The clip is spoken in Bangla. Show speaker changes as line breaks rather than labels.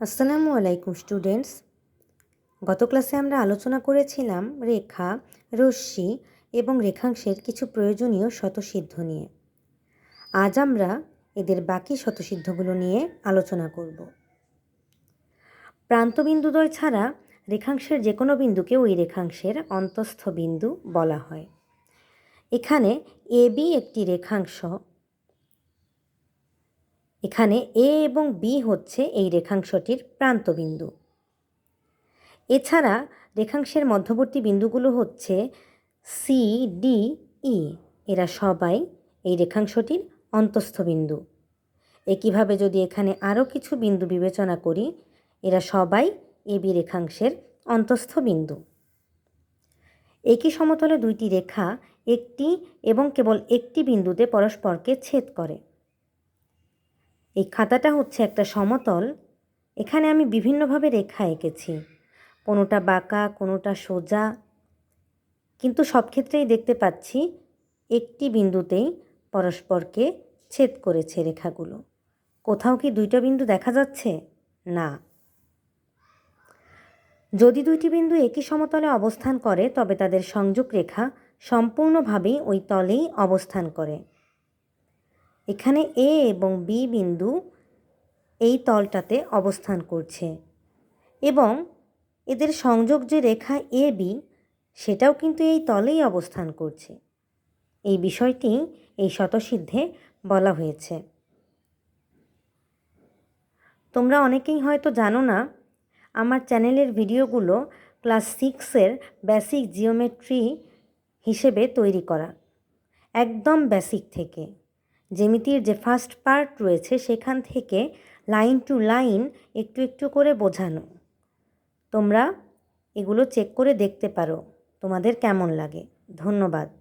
আসসালামু আলাইকুম স্টুডেন্টস গত ক্লাসে আমরা আলোচনা করেছিলাম রেখা, রশ্মি এবং রেখাংশের কিছু প্রয়োজনীয় শতসিদ্ধ নিয়ে। আজ আমরা এদের বাকি শতসিদ্ধগুলো নিয়ে আলোচনা করব। প্রান্তবিন্দুদ্বয় ছাড়া রেখাংশের যে কোনো বিন্দুকে ওই রেখাংশের অন্তস্থ বিন্দু বলা হয়। এখানে এবি একটি রেখাংশ এখানে এ এবং বি হচ্ছে এই রেখাংশটির প্রান্তবিন্দু। এছাড়া রেখাংশের মধ্যবর্তী বিন্দুগুলো হচ্ছে সি ডি ই এরা সবাই এই রেখাংশটির অন্তস্থ বিন্দু একইভাবে যদি এখানে আরও কিছু বিন্দু বিবেচনা করি, এরা সবাই এ, বি রেখাংশের অন্তস্থ বিন্দু একই সমতলে দুইটি রেখা একটি এবং কেবল একটি বিন্দুতে পরস্পরকে ছেদ করে। এই খাতাটা হচ্ছে একটা সমতল। এখানে আমি বিভিন্নভাবে রেখা এঁকেছি। কোনোটা বাঁকা, কোনোটা সোজা। কিন্তু সব ক্ষেত্রেই দেখতে পাচ্ছি একটি বিন্দুতেই পরস্পরকে ছেদ করেছে রেখাগুলো। কোথাও কি দুইটা বিন্দু দেখা যাচ্ছে? না। যদি দুইটি বিন্দু একই সমতলে অবস্থান করে, তবে তাদের সংযোগ রেখা সম্পূর্ণভাবেই ওই তলেই অবস্থান করে। এখানে এ এবং বি বিন্দু এই তলটাতে অবস্থান করছে। এবং এদের সংযোগ যে রেখা এ বি, সেটাও কিন্তু এই তলেই অবস্থান করছে। এই বিষয়টি এই শতসিদ্ধে বলা হয়েছে। তোমরা অনেকেই হয়তো জানো না, আমার চ্যানেলের ভিডিওগুলো ক্লাস সিক্সের বেসিক জিওমেট্রি হিসেবে তৈরি করা, একদম বেসিক থেকে। জ্যামিতির যে ফার্স্ট পার্ট রয়েছে, সেখান থেকে লাইন টু লাইন একটু একটু করে বোঝানো। তোমরা এগুলো চেক করে দেখতে পারো। তোমাদের কেমন লাগে। ধন্যবাদ।